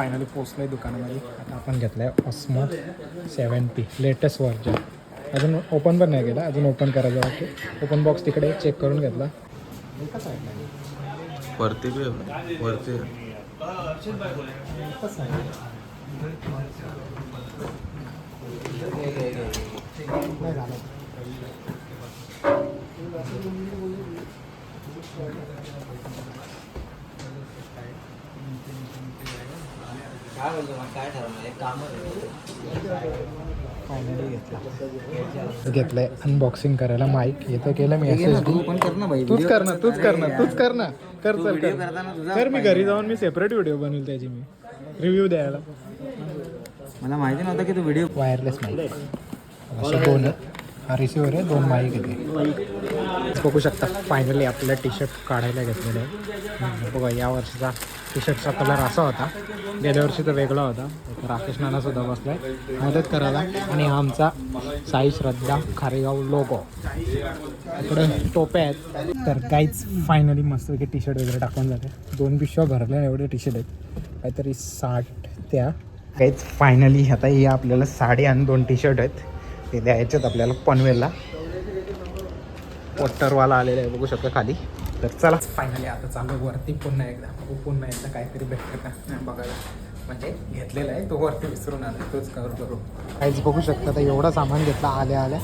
Finally पोचलो आहे दुकानामध्ये. आता आपण घेतलं आहे Osmo seven P latest version अजून ओपन पण नाही केला अजून ओपन करायचं बाकी ओपन बॉक्स तिकडे चेक करून घेतला. वरती वरती नाही झालं. काय बोलतो मग काय ठरवलं एक काम फायनली घेतला. घेतलंय. अनबॉक्सिंग करायला माईक येतं केलं मी एस एस तू डी पण कर ना भाई. तूच कर ना तूच कर ना तूच कर ना. कर चल कर. मी घरी जाऊन मी सेपरेट व्हिडिओ बनवेल त्याची मी. रिव्ह्यू द्यायला. मला माहिती नव्हतं की तू व्हिडिओ वायरलेस माईक असे दोन. हा रिसिव्हर आहे दोन माईक येते बघू शकता फायनली आपल्याला टी शर्ट काढायला घेतलेलं आहे. बघा या वर्षीचा टी शर्टचा कलर असा होता. गेल्या वर्षी तर वेगळा होता. राकेश नाना सुद्धा बसलाय. मदत करायला. आणि हा आमचा साई श्रद्धा खारेगाव लोगो इकडे टोप्या आहेत. तर काहीच फायनली मस्त की टी शर्ट वगैरे टाकून जाते दोन पिशव्या भरल्या एवढे टी शर्ट आहेत. काहीतरी साठ त्या. काहीच फायनली आता हे आपल्याला साडी आणि दोन टी शर्ट आहेत. ते द्यायच्यात आपल्याला पनवेलला. पोस्टरवाला आलेला आहे बघू शकता खाली. तर चला. फायनली आता चालू वरती पुन्हा एकदा. बघू पुन्हा एकदा काहीतरी भेटतं का? नाही बघायला. म्हणजे घेतलेला आहे तो वरती विसरून आला तोच कवर करू. काहीच बघू शकता तर एवढा सामान घेतला आल्या आल्या.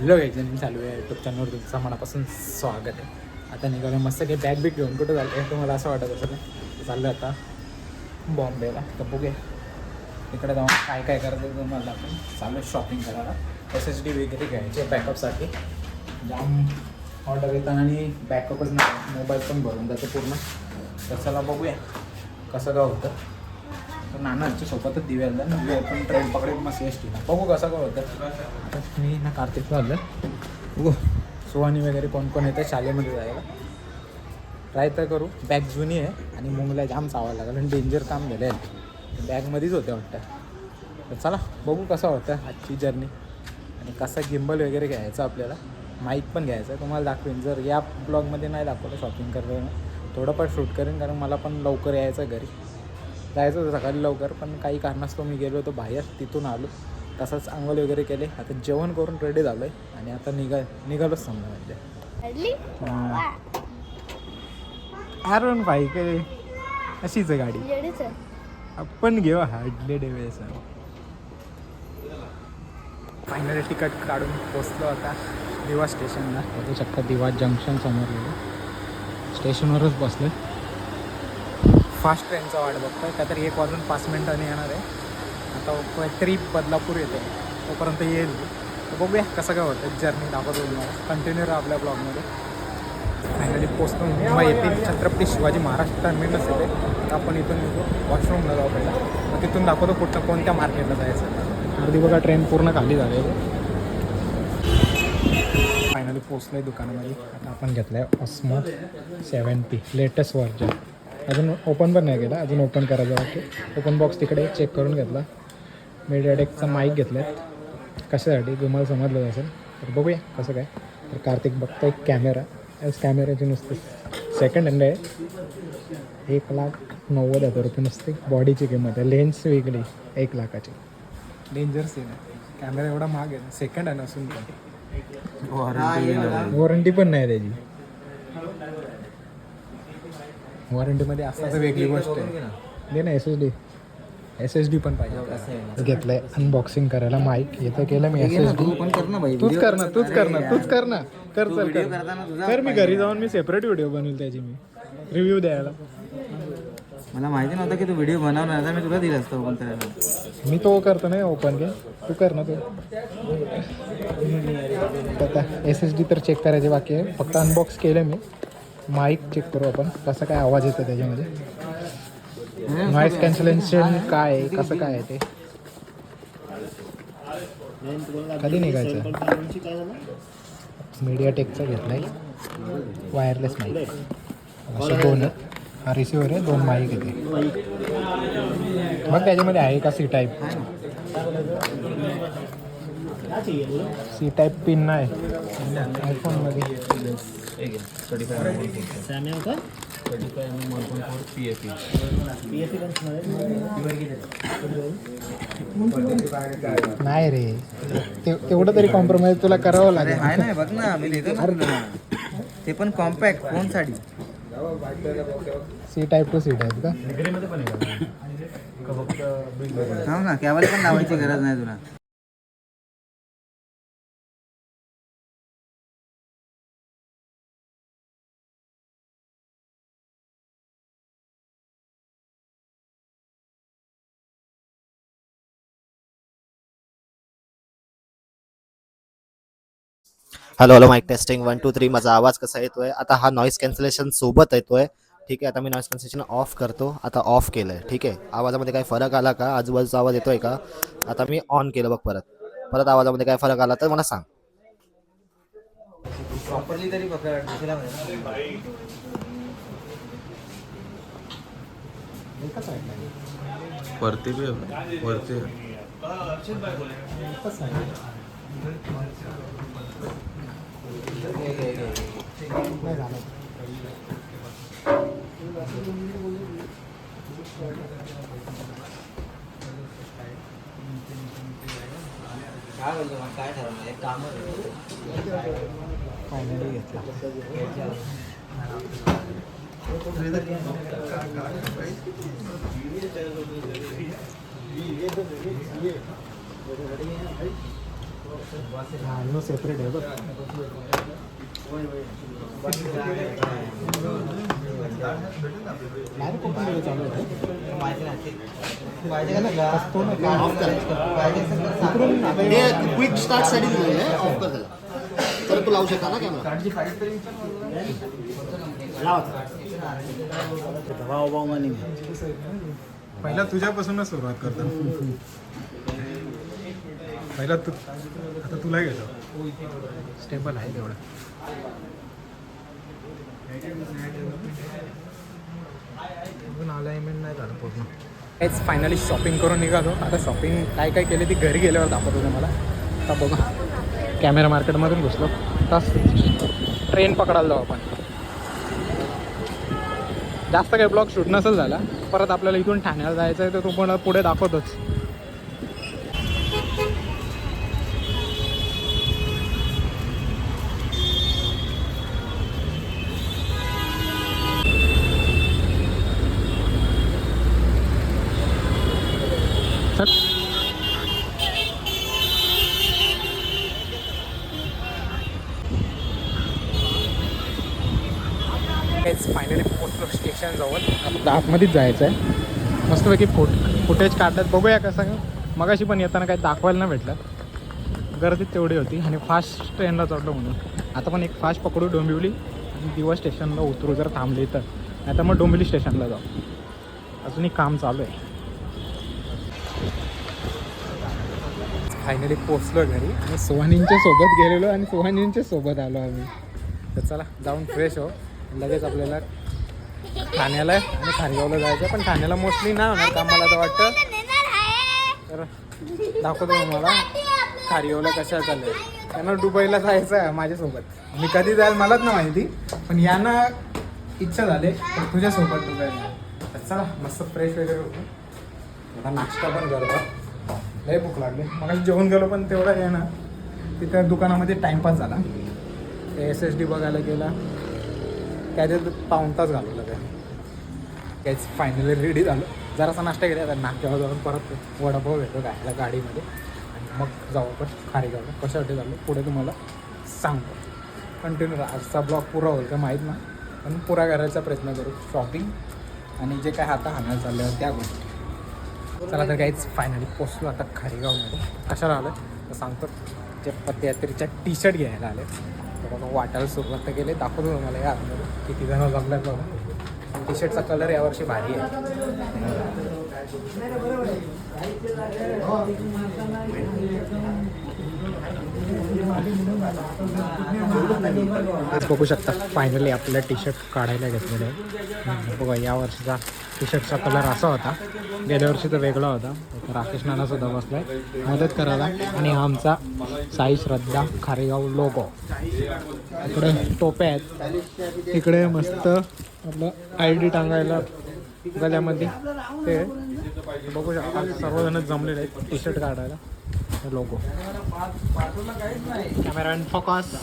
हॅलो एक्झाम चालू आहे. यूट्यूब चॅनलवर तुमचं मनापासून स्वागत आहे. आता निघालं मस्त काही बॅग बिग घेऊन कुठं झालं आहे तुम्हाला असं वाटत असेल ना? चाललं आता. बॉम्बेला तर बघूया. इकडे जाऊन काय काय करायचं तुम्हाला आपण चालू शॉपिंग करायला. एस एस डी वगैरे घ्यायचे बॅकअपसाठी जाम ऑर्डर येताना आणि बॅकअपच नाही मोबाईल पण भरून जातो पूर्ण. तर चला बघूया कसं का होतं. तर नानांच्या सोबतच दिव्याला ना दिव्या पण ट्रेन पकडेल मग एस टीला बघू कसं का होतं. आता मी ना कार्तिक झालं बघू. सुहानी वगैरे कोण कोण येतं शाळेमध्ये जायला. ट्राय तर करू. बॅग जुनी आहे आणि मुंगला जाम चावायला लागलं. आणि डेंजर काम झालं आहे बॅगमध्येच होते वाटतं. तर चला बघू कसं होतं आजची जर्नी आणि कसा गिंबल वगैरे घ्यायचं आपल्याला. माईक पण घ्यायचं आहे. तुम्हाला दाखवेन. जर या ब्लॉगमध्ये नाही दाखवलं शॉपिंग करताना थोडंफार शूट करेन. कारण मला पण लवकर यायचं आहे घरी. जायचं होतं सकाळी लवकर पण काही कारणास्तव मी गेलो होतो बाहेर. तिथून आलो. तसंच आंघोळ वगैरे केले. आता जेवण करून रेडी झालो आहे आणि आता निघा निघालोच समजा म्हणजे. आरण भाई काय अशीच आहे. गाडी आपण घेऊ हार्डली डेवेस फायनली तिकीट काढून पोचलो आता दिवा स्टेशनला. बघू शकता दिवा जंक्शन समोर गेलो स्टेशनवरच बसलो फास्ट ट्रेनचा वाट बघतोय. काहीतरी एक वाजून पाच मिनिटांनी येणार आहे. आता काहीतरी बदलापूर येते. तोपर्यंत येईल. तर बघूया कसं काय होतं. जर्नी दाखवतो तुम्हाला. कंटिन्यू राहा आपल्या ब्लॉगमध्ये फायनली पोचतो किंवा येथील छत्रपती शिवाजी महाराज टर्मिनस येते तर आपण इथून वॉशरूमला जाऊ पहिला. मग तिथून दाखवतो कुठं कोणत्या मार्केटला जायचं. अर्धी बघा ट्रेन पूर्ण खाली झाली फायनली पोचलं आहे दुकानामध्ये. आता आपण घेतलं आहे ऑस्मो सेवन्टी लेटेस्ट वर्जन अजून ओपन पण नाही केला अजून ओपन करायचं बाकी ओपन बॉक्स तिकडे चेक करून घेतला. मीडियाटेकचा माईक घेतला आहे कशासाठी? तुम्हाला समजलं असेल. तर बघूया कसं काय. तर कार्तिक बघतोय एक कॅमेरा याच कॅमेऱ्याची नुसते सेकंड हँड आहे. एक लाख नव्वद हजार रुपये नुसते बॉडीची किंमत आहे. लेन्स वेगळी एक लाखाची. डेंजर सीन आहे. कॅमेरा एवढा महाग आहे. सेकंड हँड असून पण. वॉरंटी पण नाही त्याची. वॉरंटीमध्ये तर वेगळी गोष्ट आहे. दे ना S S D S S D पण पाहिजे घेतलंय. अनबॉक्सिंग करायला माईक येतं केलं मी एस एस डी पण कर ना भाई. तूच कर ना तूच कर ना तूच कर ना. कर चल व्हिडिओ कर. करताना तुझा कर मी घरी जाऊन मी सेपरेट व्हिडिओ बनवेल त्याची मी. रिव्ह्यू द्यायला. मला माहिती नव्हतं की तू व्हिडिओ बनवणार तर मी तुला दिला असतो ओपन करायला मी तो करतो नाही ओपन घे. तू कर ना तू. आता एस एस डी तर चेक करायचे बाकी आहे. फक्त अनबॉक्स केलं मी. माईक चेक करू आपण. कसं काय आवाज येतो त्याच्यामध्ये. नॉईस कॅन्सलेशन काय आहे? कसं काय आहे ते? कधी निघायचं? मीडिया टेकचा घेतला आहे वायरलेस माईक असे दोन हा रिसिव्हर आहे दोन माईक येते मग त्याच्यामध्ये आहे का C type C type pin नाही आयफोनमध्ये नाही रे. ते तेवढं तरी कॉम्प्रोमाइज तुला करावं अरे लागेल. हाय ना बघ ना मी लिहितो ना तुला. ते पण कॉम्पॅक्ट फोनसाठी C type two C type का? हो ना कॅबल पण लावायची गरज नाही तुला. Hello hello mic testing one two three माझा आवाज कसा येतोय? आता हा नॉईस कॅन्सलेशन सोबत येतोय. ठीक आहे आता मी नॉईस कॅन्सलेशन ऑफ करतो. आता ऑफ केलंय. ठीक आहे? आवाजामध्ये काय फरक आला का? आजूबाजूचा आवाज येतोय का? आता मी ऑन केलं बघ परत. परत आवाजामध्ये काय फरक आला तर मला सांग. प्रॉपरली तरी. वरती बी आहे. वरती आहे. काय बोलतो मग काय ठरवलं एक काम फायनली घेतला नो सेपरेट आहे बघ डायरेक्ट ओपन केलं चालू आहे असतो ना हे क्विक स्टार्टसाठी दिलेलं आहे ऑफ कर त्याला तर तू लावू शकता ना कॅमेरा पहिला तुझ्यापासूनच सुरुवात करतो पहिला तू आता तुला घेतो. स्टेबल आहे तेवढं. अजून अलाइनमेंट नाही झालं पूर्ण. हेच फायनली शॉपिंग करून निघालो. आता शॉपिंग काय काय केली ती घरी गेल्यावर दाखवतो मला आता बघा. कॅमेरा मार्केटमधून घुसलो. तास ट्रेन पकडायला जाऊ आपण. जास्त काही ब्लॉग शूट नसेल झाला. परत आपल्याला इथून ठाण्याला जायचं आहे तर तो पण पुढे दाखवतोच. आता आतमध्येच जायचं आहे. मस्तपैकी फोट फुटेज काढतात बघूया कसं मगाशी पण येताना काही दाखवायला नाही भेटलं. गर्दी तेवढी होती आणि फास्ट ट्रेनला चढलो म्हणून. आता पण एक फास्ट पकडू डोंबिवली आणि दिवा स्टेशनला उतरू जर थांबले तर. नाही तर मग डोंबिवली स्टेशनला जाऊ. अजूनही काम चालू आहे. फायनली पोचलो घरी. आणि सोहानींच्या सोबत गेलेलो आणि सोहानींच्या सोबत आलो आम्ही. तर चला जाऊन फ्रेश हो. लगेच आपल्याला ठाण्याला आहे. आणि खानगावला जायचं आहे. पण ठाण्याला मोस्टली नाही होणार काम मला तर वाटतं. तर दाखवतो तुम्हाला. खारिगावला कशा चाललंय त्यांना दुबईला जायचं आहे माझ्यासोबत. मी कधी जाईल मलाच ना माहिती पण यांना इच्छा झाली तर तुझ्यासोबत दुबईला. तर चला मस्त फ्रेश वगैरे होतो आता नाश्ता पण करतो. लय भूक लागली. मग जेवण गेलो पण तेवढा आहे ना तिथं दुकानामध्ये टाईमपास झाला. ते एस एस डी बघायला गेला. त्याच्यात पाऊण तास घालवला काय काहीच फायनली रेडी झालो. जरासा नाश्ता केला आता नाश्त्यावर जाऊन परत वडापाव भेटतो गायला गाडीमध्ये. आणि मग जाऊ आपण खारेगावला. कशासाठी झालो? पुढे तुम्हाला सांगतो. कंटिन्यू आजचा ब्लॉग पुरा होईल का माहीत ना पण पुरा करायचा प्रयत्न करू. शॉपिंग आणि जे काय हाता हाणायला चाललं त्या गोष्टी. चला तर काहीच फायनली पोचलो आता खारेगावमध्ये. कशाला आलं तर सांगतो. जे पत्यात्रीच्या टी शर्ट घ्यायला आले तर बघा वाटायला सुरुवात तर केली. दाखवतो तुम्हाला या. किती जण जमल्यात बघा. टी शर्टचा कलर यावर्षी भारी आहे. बघू शकता फायनली आपल्याला टी शर्ट काढायला घेतलेलं आहे. बघा या वर्षीचा टी शर्टचा कलर असा होता. गेल्या वर्षी तर वेगळा होता. राकेश नाना सुद्धा बसलाय. मदत करायला. आणि आमचा साई श्रद्धा खारेगाव लोगो. इकडे टोप्या आहेत. इकडे मस्त आपलं आय डी टांगायला गल्यामध्ये. ते बघू शकता सर्वजण जमलेले आहेत. टी शर्ट काढायला लोगो. कॅमेरामॅन फोकस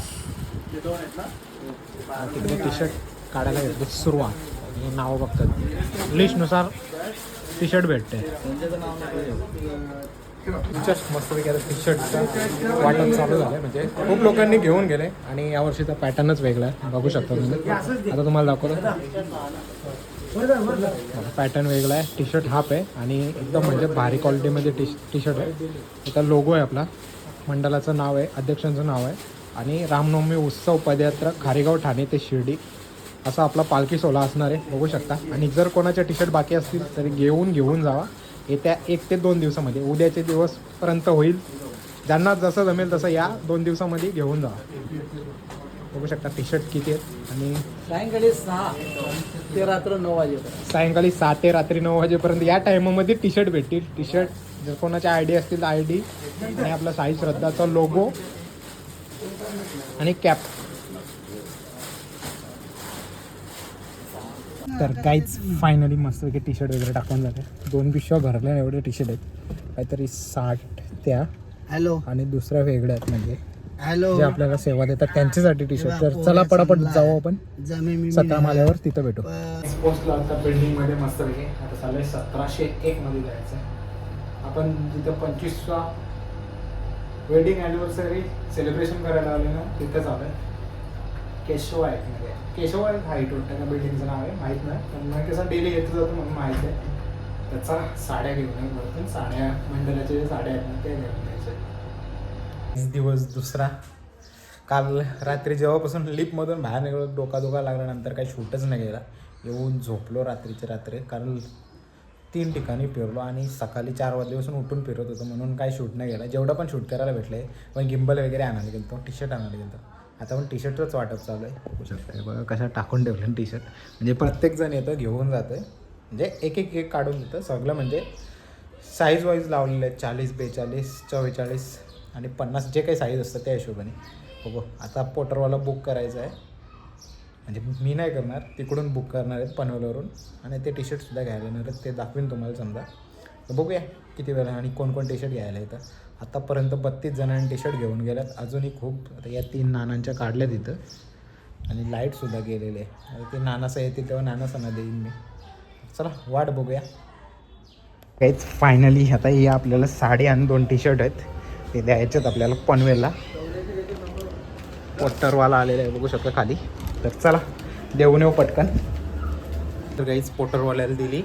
तिकडे टी शर्ट काढायला घेतले सुरुवात. हे नावं बघतात. लिस्टनुसार टी शर्ट भेटते जस्ट मस्तपैकी आता टी शर्टचं वाटण चालू झालं म्हणजे खूप लोकांनी घेऊन गेले आणि यावर्षीचा पॅटर्नच वेगळा आहे. बघू शकता तुम्ही. आता तुम्हाला दाखवतो. पॅटर्न वेगळा आहे. टी शर्ट हाफ आहे आणि एकदम म्हणजे भारी क्वालिटीमध्ये टी टी शर्ट आहे. त्याचा लोगो आहे आपला. मंडळाचं नाव आहे अध्यक्षांचं नाव आहे. आणि रामनवमी उत्सव पदयात्रा खारेगाव ठाणे ते शिर्डी. असा आपला पालखी सोहळा असणार आहे बघू शकता. आणि जर कोणाचे टी शर्ट बाकी असतील तरी घेऊन घेऊन जावा. येत्या एक ते दोन दिवसामध्ये उद्याचे दिवसपर्यंत होईल. ज्यांना जसं जमेल तसं या दोन दिवसामध्ये घेऊन जावा. बघू शकता टी शर्ट किती आहेत. आणि सायंकाळी सहा ते रात्र नऊ वाजेपर्यंत. सायंकाळी सहा ते रात्री नऊ वाजेपर्यंत या टायमामध्ये टी शर्ट भेटतील. टी शर्ट जर कोणाच्या आय डी असतील आय डी. आणि आपला साई श्रद्धाचा लोगो आणि कॅप तर काहीच फायनली मस्तपैकी टी शर्ट वगैरे टाकून जाते दोन पिशव्या भरल्या एवढे टी शर्ट आहेत. काहीतरी साठ त्या हॅलो आणि दुसऱ्या वेगळ्या आहेत म्हणजे हॅलो जे आपल्याला सेवा देतात त्यांच्यासाठी टी शर्ट तर चला पटापट जाऊ आपण. सतरा माल्यावर तिथं भेटू. प- पोचलो आता बिल्डिंगमध्ये मस्त आता चालू आहे सतराशे एक मध्ये जायचं आपण जिथं पंचवीसवा वेडिंग अॅनिव्हर्सरी सेलिब्रेशन करायला आले ना तिथं चालू केशव आहे मध्ये केशव आहे हाईट वाटतं का बिल्डिंगचं नाव आहे माहीत नाही. पण मग कसं डेली येत जातो म्हणून माहीत आहे. त्याचा साड्या घेऊन आहे वरतून साड्या मंडळाच्या ज्या साड्या आहेत ना त्या घेऊन यायच्या दिवस दुसरा. काल रात्री जेव्हापासून लिपमधून बाहेर निघालो डोका धोका लागल्यानंतर काही शूटच नाही गेला येऊन झोपलो रात्रीच्या रात्री. कारण तीन ठिकाणी फिरलो आणि सकाळी चार वाजल्यापासून उठून फिरत होतो म्हणून काही शूट नाही गेला जेवढं पण शूट करायला भेटलं आहे पण गिंबल वगैरे आणायला गेलो टी शर्ट आणायला गेलो आता पण टी शर्टच वाटप चालू आहे. बघा कशा टाकून ठेवलं टी शर्ट म्हणजे प्रत्येकजण येतं घेऊन जातं म्हणजे एक एक एक काढून देतं. सगळं म्हणजे साईज वाईज लावलेले आहेत. चाळीस बेचाळीस चव्वेचाळीस आणि पन्नास. जे काही साईज असतं त्या हिशोबाने. बघू. आता पोटरवाला बुक करायचं आहे. म्हणजे मी नाही करणार. तिकडून बुक करणार आहेत पनवेलवरून. आणि ते टी शर्टसुद्धा घ्यायला येणार आहेत. ते दाखवीन तुम्हाला समजा. बघूया किती वेळा आणि कोण कोण टी शर्ट घ्यायला येतं. आत्तापर्यंत बत्तीस जणांनी टी शर्ट घेऊन गेल्यात. अजूनही खूप आता या तीन नानांच्या काढल्या तिथं आणि लाईटसुद्धा गेलेले आहे. ते नानासा येतील तेव्हा नानासांना देईन मी. चला वाट बघूया. काहीच फायनली आता हे आपल्याला साडी आणि दोन टी शर्ट आहेत. ते द्यायच्यात आपल्याला पनवेलला. पोटरवाला आलेला आहे बघू शकता खाली. तर चला देऊन येऊ पटकन. तर काहीच पोटरवाल्याला दिली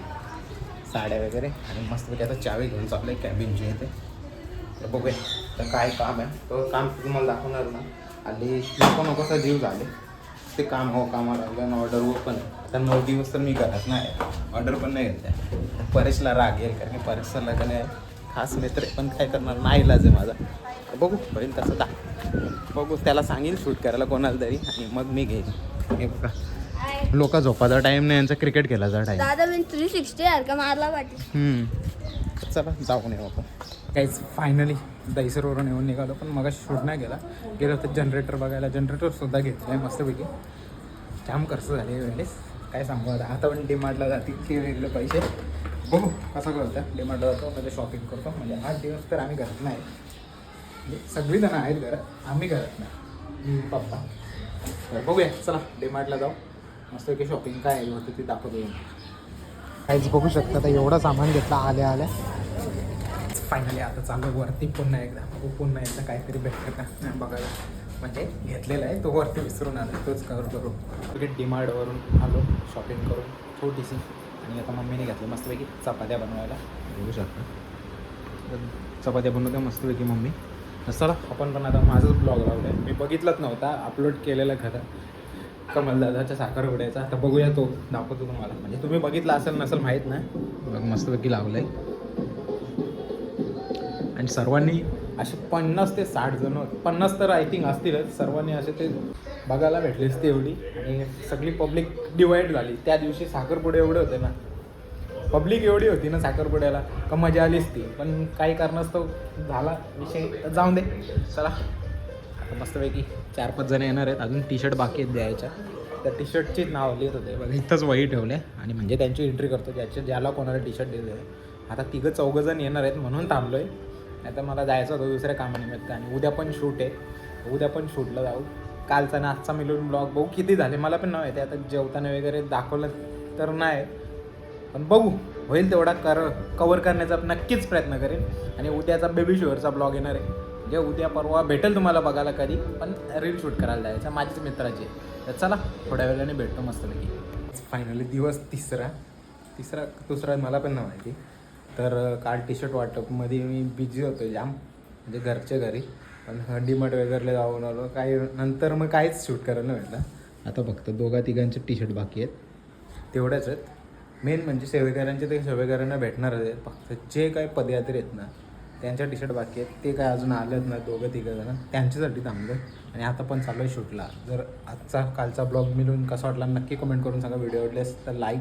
साड्या वगैरे. आणि मस्त आता चावी घेऊन चाललं आहे कॅबिनची येते तर बघूया. तर काय काम आहे? तो काम तुम्हाला दाखवणार ना. आणि नको नकोसा जीव झाले. ते काम हो कामाला लागलं ऑर्डर वर पण आता नऊ दिवस तर मी घरात नाही ऑर्डर पण नाही घेत आहे परेशला राग येईल कारण की परेशचा लग्न आहे. खास मित्र पण काय करणार? नाही इलाज आहे माझा. बघू होईल तसं दा. बघू त्याला सांगेल शूट करायला कोणाला तरी. आणि मग मी घेईन. हे बघा. लोक झोपाचा टाईम नाही. यांचा क्रिकेट खेळायचा टाईम दादा मी थ्री सिक्स्टी सारखा मारला हम्म. चला जाऊन येऊ आपण. काहीच फायनली दहीसरवरून येऊन निघालो पण मग शूट नाही गेला गेलो तर जनरेटर बघायला. जनरेटरसुद्धा घेतलं आहे मस्तपैकी. जाम खर्च झाले वेळेस. काय सांगू आता? आता पण डिमार्टला जाते ते वेगळे पैसे. बघू कसं करतं डिमार्टला जातो म्हणजे शॉपिंग करतो. म्हणजे आठ दिवस तर आम्ही घरात नाही. म्हणजे सगळीजणं आहेत घरात आम्ही घरात नाही. पप्पा. तर बघूया चला डिमार्टला जाऊ. मस्तपैकी शॉपिंग काय आहे होतं ते दाखवतो. काहीच बघू शकता तर एवढं सामान घेतलं आल्या आल्या. फायनली आता चालू वरती पुन्हा एकदा. बघू पुन्हा एकदा काहीतरी भेटतं का? नाही बघायला. म्हणजे घेतलेला आहे तो वरती विसरून आला तोच कवर करू. तिकीट डिमार्टवरून आलो शॉपिंग करून. छोटीशी. आणि आता मम्मीने घेतलं मस्तपैकी चपात्या बनवायला. बघू शकता. चपात्या बनवत्या मस्तपैकी मम्मी. तर चला आपण पण आता माझंच ब्लॉग लावलं आहे मी बघितलाच नव्हता अपलोड केलेला खरं. कमलदादाच्या साखरपुड्याचा आता बघूया तो दाखवतो तुम्हाला. म्हणजे तुम्ही बघितला असेल नसेल माहीत नाही. बघ मस्तपैकी लावलं आहे आणि सर्वांनी असे पन्नास ते साठ जण पन्नास तर आय थिंक असतीलच सर्वांनी असे ते बघायला भेटलेच ते एवढी आणि सगळी पब्लिक डिवाईड झाली. त्या दिवशी साखरपुडे एवढे होते ना. पब्लिक एवढी होती ना साखरपुड्याला का मजा आलीच ती. पण काही कारणास्तव झाला विषय. जाऊन दे. चला. आता मस्तपैकी चार पाच जण येणार आहेत. अजून टी शर्ट बाकी आहेत द्यायच्या. त्या टी शर्टची नाव लिहित होते. बघा इथंच वही ठेवले. आणि म्हणजे त्यांची एंट्री करतो. ज्याच्या ज्याला कोणाला टी शर्ट दिले आता तिघं चौघं जण येणार आहेत म्हणून थांबलो आहे नाही तर मला जायचं होतं दुसऱ्या कामानिमित्त आणि उद्या पण शूट आहे. उद्या पण शूटला जाऊ. कालचा ना आजचा मिळून ब्लॉग बघू. किती झाले मला पण नाही माहिती. आता जेवताना वगैरे दाखवलं तर नाही. पण बघू. होईल तेवढा कर कवर करण्याचा नक्कीच प्रयत्न करेन. आणि उद्याचा बेबी शुअरचा ब्लॉग येणार आहे. म्हणजे उद्या परवा भेटेल तुम्हाला बघायला कधी. पण रील शूट करायला जायचं माझ्याच मित्राची आहे. तर चला थोड्या वेळाने भेटतो मस्तपैकी. फायनली दिवस तिसरा. तिसरा दुसरा मला पण नाही माहिती. तर काल टी शर्ट वाटपमध्ये मी बिझी होतो जाम म्हणजे घरच्या घरी. पण डीमार्ट वगैरे जाऊन आलो. काही नंतर मग काहीच शूट करायला भेटलं. आता फक्त दोघा तिघांचे टी शर्ट बाकी आहेत. तेवढ्याच आहेत. मेन म्हणजे सेवेकरांचे ते सेवेकरांना भेटणारच आहेत. फक्त जे काही पदयात्री आहेत ना त्यांच्या टी शर्ट बाकी आहेत. ते काय अजून आलेत ना दोघं तिघं जण त्यांच्यासाठी थांबलो आणि आता पण चालू आहे शूटला जर आजचा कालचा ब्लॉग मिळून कसा वाटला नक्की कमेंट करून सांगा. व्हिडिओ आवडल्यास तर लाईक